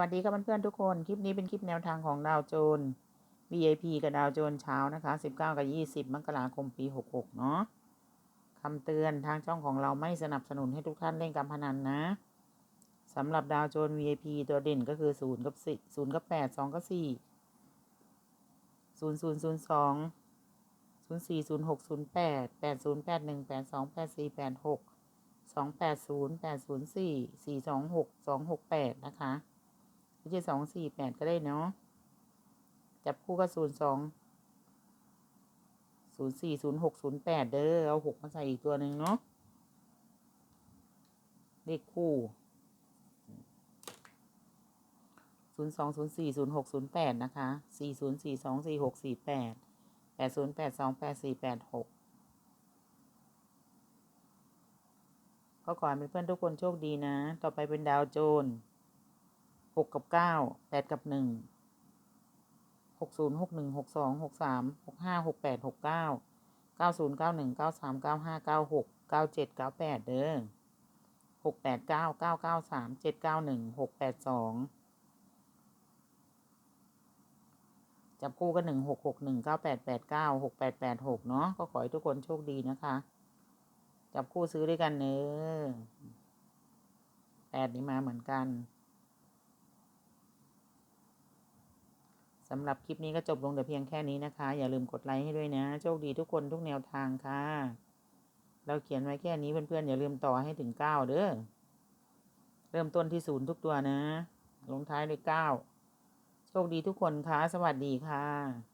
วัสดีครับเพื่อนๆทุกคน คลิปนี้เป็นคลิปแนวทางของดาวโจน VIP กับดาวโจนเช้านะคะ 19 กับ 20 มกราคมปี 66 เนาะคำเตือนทางช่องของเราไม่สนับสนุนให้ทุกท่านเล่นการพนันนะสำหรับดาวโจน VIP ตัวเด่นก็คือ 0 กับ4 0กับ 8 2 กับ 4 0 0 0 2 0 4 0 6 0 8 8 0 8 1 8 2 8 4 8 6 2 8 0 8 0 4 4 2 6 2 6 8 นะคะ ไม่ใช่สองสี่แปดก็ได้เนาะจับคู่ก็ศูนย์สองศูนย์สี่ศูนย์หกศูนย์แปดเด้อเอาหกมาใส่อีกตัวหนึ่งเนาะเลขคู่ศูนย์สองศูนย์สี่ศูนย์หกศูนย์แปดนะคะสี่ศูนย์สี่สองสี่หกสี่แปดแปดศูนย์แปดสองแปดสี่แปดหกก็ขอให้เพื่อนๆทุกคนโชคดีนะ ต่อไปเป็นดาวโจน หกกับเก้าแปดกับหนึ่งหกศูนย์หกหนึ่งหกสองหกสามหกห้าหกแปดหกเก้าเก้าศูนย์เก้าหนึ่งเก้าสามเก้าห้าเก้าหกเก้าเจ็ดเก้าแปดเด้อหกแปดเก้าเก้าเก้าสามเจ็ดเก้าหนึ่งหกแปดสองจับคู่กันหนึ่งหกหกหนึ่งเก้าแปดแปดเก้าหกแปดแปดหกเนาะก็ขอให้ทุกคนโชคดีนะคะ จับคู่ซื้อด้วยกันเนอแปดนี้มาเหมือนกันำหรับคลิปนี้ก็จบลงแต่เพียงแค่นี้นะคะ อย่าลืมกดไลค์ให้ด้วยนะ โชคดีทุกคนทุกแนวทางค่ะ เราเขียนไว้แค่นี้เพื่อนๆอย่าลืมต่อให้ถึงเก้าเด้อ เริ่มต้นที่ศูนย์ทุกตัวนะ ลงท้ายด้วยเก้า โชคดีทุกคนค่ะ สวัสดีค่ะ